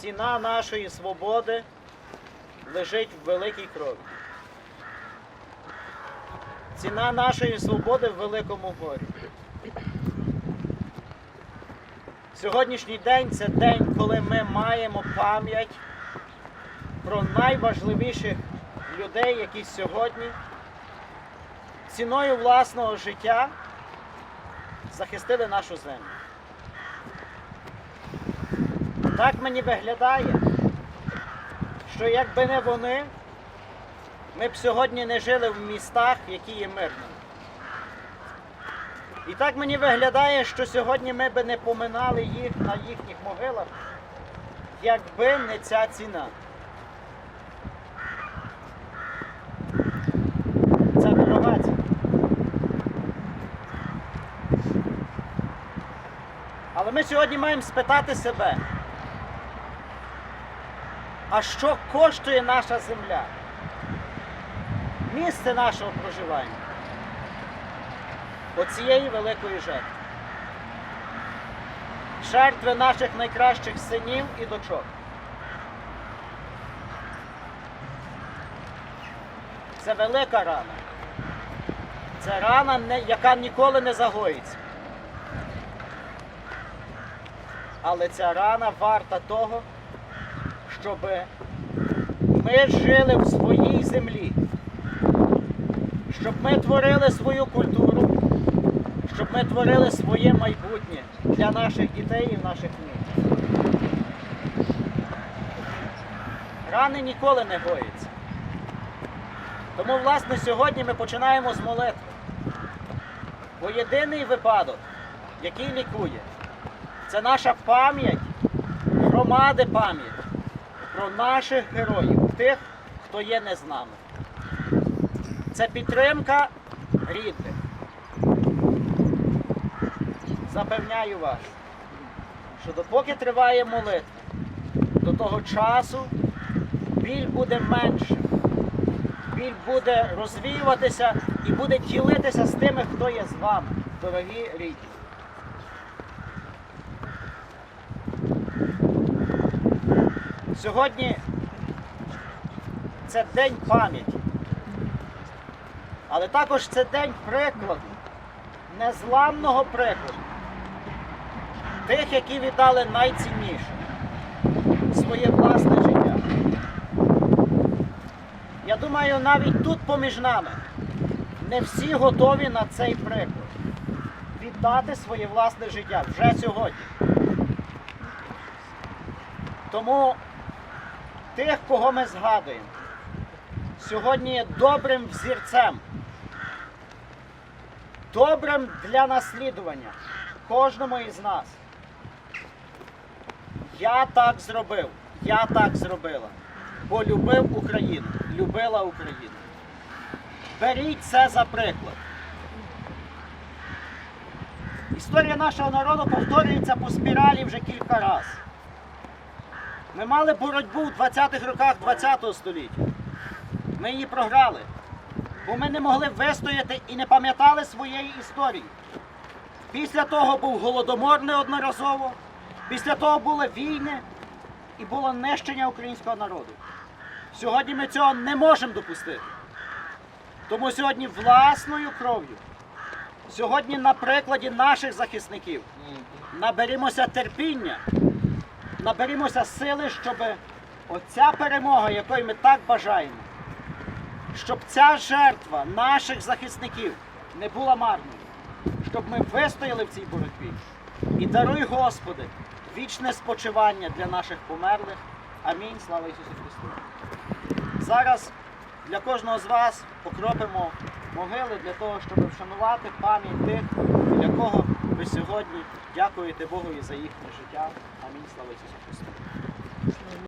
ціна нашої свободи лежить в великій крові. Ціна нашої свободи в великому горі. Сьогоднішній день це день, коли ми маємо пам'ять про найважливіших людей, які сьогодні ціною власного життя захистили нашу землю. Так мені виглядає, що якби не вони, ми б сьогодні не жили в містах, які є мирними. І так мені виглядає, що сьогодні ми би не поминали їх на їхніх могилах, якби не ця ціна. Дорога ціна. Але ми сьогодні маємо спитати себе, а що коштує наша земля? Місце нашого проживання. Оцієї великої жертви. Жертви наших найкращих синів і дочок. Це велика рана. Це рана, яка ніколи не загоїться. Але ця рана варта того, щоб ми жили в своїй землі, щоб ми творили свою культуру, щоб ми творили своє майбутнє для наших дітей і наших міст. Рани ніколи не гоїться. Тому, власне, сьогодні ми починаємо з молитви. Бо єдиний випадок, який лікує, це наша пам'ять, громади пам'ять про наших героїв, тих, хто є не з нами. Це підтримка рідних. Запевняю вас, що допоки триває молитва, до того часу біль буде меншим, біль буде розвіюватися і буде ділитися з тими, хто є з вами, дорогі рідні. Сьогодні це день пам'яті. Але також це день прикладу, незламного прикладу. Тих, які віддали найцінніше своє власне життя. Я думаю, навіть тут поміж нами не всі готові на цей приклад. Віддати своє власне життя вже сьогодні. Тому тих, кого ми згадуємо, сьогодні є добрим взірцем, добрим для наслідування кожному із нас. Я так зробив, я так зробила, бо любив Україну, любила Україну. Беріть це за приклад. Історія нашого народу повторюється по спіралі вже кілька разів. Ми мали боротьбу в 20-х роках 20-го століття. Ми її програли, бо ми не могли вистояти і не пам'ятали своєї історії. Після того був голодомор неодноразово, після того були війни і було нищення українського народу. Сьогодні ми цього не можемо допустити. Тому сьогодні власною кров'ю, сьогодні на прикладі наших захисників наберімося терпіння, наберімося сили, щоб оця перемога, якої ми так бажаємо, щоб ця жертва наших захисників не була марною, щоб ми вистояли в цій боротьбі. І даруй, Господи, вічне спочивання для наших померлих. Амінь. Слава Ісусу Христу. Зараз для кожного з вас покропимо могили для того, щоб вшанувати пам'ять тих, для кого ви сьогодні дякуєте Богу за їхнє життя. Амінь. Слава Ісусу Христу.